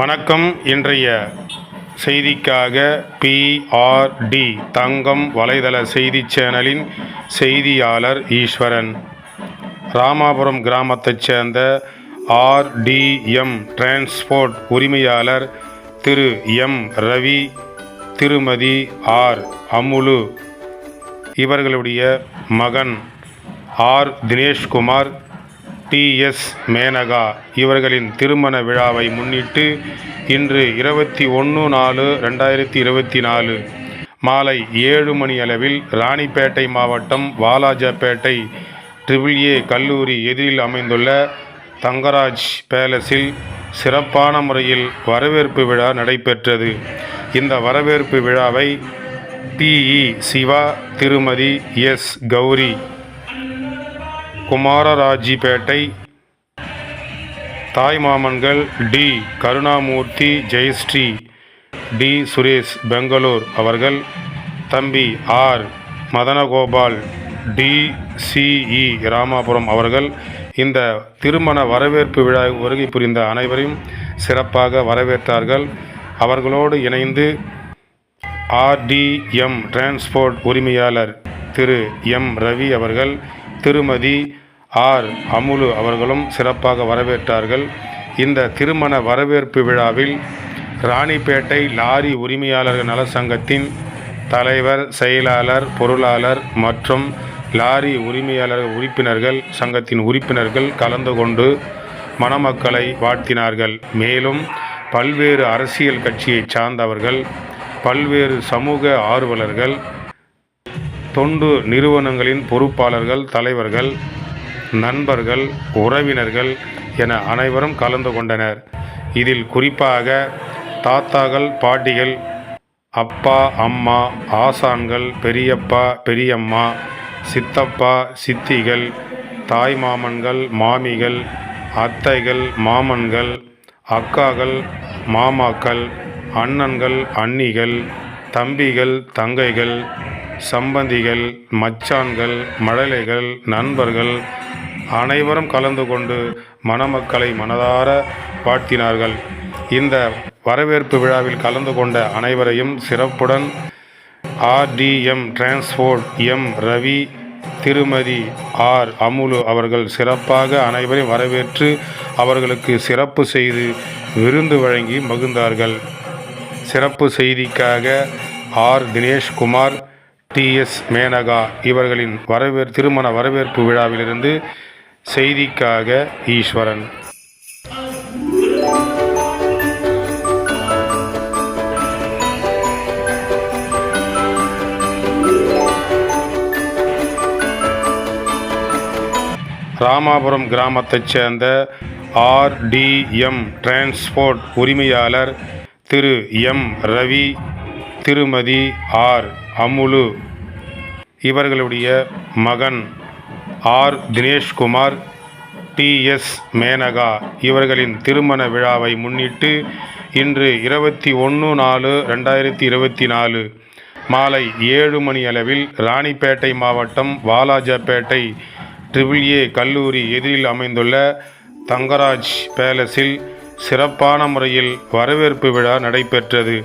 வணக்கம். இன்றைய செய்திக்காக பிஆர்டி தங்கம் வலைதள செய்தி சேனலின் செய்தியாளர் ஈஸ்வரன். ராமாபுரம் கிராமத்தைச் சேர்ந்த ஆர்டிஎம் டிரான்ஸ்போர்ட் உரிமையாளர் திரு எம் ரவி திருமதி ஆர் அமுலு. இவர்களுடைய மகன் ஆர் தினேஷ்குமார் டிஎஸ் மேனகா இவர்களின் திருமண விழாவை முன்னிட்டு இன்று இருபத்தி ஒன்று நாலு ரெண்டாயிரத்தி இருபத்தி நாலு மாலை ஏழு மணி அளவில் ராணிப்பேட்டை மாவட்டம் வாலாஜாப்பேட்டை ட்ரிபிள் ஏ கல்லூரி எதிரில் அமைந்துள்ள தங்கராஜ் பேலஸில் சிறப்பான முறையில் வரவேற்பு விழா நடைபெற்றது. இந்த வரவேற்பு விழாவை டிஇ சிவா திருமதி எஸ் கௌரி குமாரராஜிப்பேட்டை தாய்மாமன்கள் டி. கருணாமூர்த்தி ஜெயஸ்ரீ டி. சுரேஷ் பெங்களூர் அவர்கள் தம்பி R. Madanagopal T. C E Ramapuram அவர்கள் இந்த திருமண வரவேற்பு விழா வருகை புரிந்த அனைவரையும் சிறப்பாக வரவேற்றார்கள். அவர்களோடு இணைந்து ஆர்டிஎம் டிரான்ஸ்போர்ட் உரிமையாளர் திரு. எம். ரவி அவர்கள் திருமதி ஆர். அமுலு அவர்களும் சிறப்பாக வரவேற்றார்கள். இந்த திருமண வரவேற்பு விழாவில் ராணிப்பேட்டை லாரி உரிமையாளர்கள் நல சங்கத்தின் தலைவர் செயலாளர் பொருளாளர் மற்றும் லாரி உரிமையாளர் உறுப்பினர்கள் சங்கத்தின் உறுப்பினர்கள் கலந்து கொண்டு மணமக்களை வாழ்த்தினார்கள். மேலும் பல்வேறு அரசியல் கட்சியைச் சார்ந்தவர்கள் பல்வேறு சமூக ஆர்வலர்கள் தொண்டு நிறுவனங்களின் பொறுப்பாளர்கள் தலைவர்கள் நண்பர்கள் உறவினர்கள் என அனைவரும் கலந்து கொண்டனர். இதில் குறிப்பாக தாத்தாக்கள் பாட்டிகள் அப்பா அம்மா ஆசான்கள் பெரியப்பா பெரியம்மா சித்தப்பா சித்திகள் தாய்மாமன்கள் மாமிகள் அத்தைகள் மாமன்கள் அக்காகள் மாமாக்கள் அண்ணன்கள் அண்ணிகள் தம்பிகள் தங்கைகள் சம்பந்திகள் மச்சான்கள் மழலைகள் நண்பர்கள் அனைவரும் கலந்து கொண்டு மணமக்களை மனதார வாழ்த்தினார்கள். இந்த வரவேற்பு விழாவில் கலந்து கொண்ட அனைவரையும் சிறப்புடன் ஆர்டிஎம் டிரான்ஸ்போர்ட் எம் ரவி திருமதி ஆர் அமுலு அவர்கள் சிறப்பாக அனைவரையும் வரவேற்று அவர்களுக்கு சிறப்பு செய்து விருந்து வழங்கி மகிழ்ந்தார்கள். சிறப்பு செய்திக்காக R Dineshkumar D S Menaka இவர்களின் வரவேற் திருமண வரவேற்பு விழாவிலிருந்து செய்திக்காக ஈஸ்வரன். ராமாபுரம் கிராமத்தைச் சேர்ந்த ஆர்டிஎம் டிரான்ஸ்போர்ட் உரிமையாளர் திரு எம் ரவி திருமதி ஆர் அமுலு இவர்களுடைய மகன் ஆர். தினேஷ்குமார் டிஎஸ் மேனகா இவர்களின் திருமண விழாவை முன்னிட்டு இன்று இருபத்தி ஒன்று நாலு ரெண்டாயிரத்தி இருபத்தி நாலு மாலை ஏழு மணி அளவில் ராணிப்பேட்டை மாவட்டம் வாலாஜாப்பேட்டை ட்ரிபிள் ஏ கல்லூரி எதிரில் அமைந்துள்ள தங்கராஜ் பேலஸில் சிறப்பான முறையில் வரவேற்பு விழா நடைபெற்றது.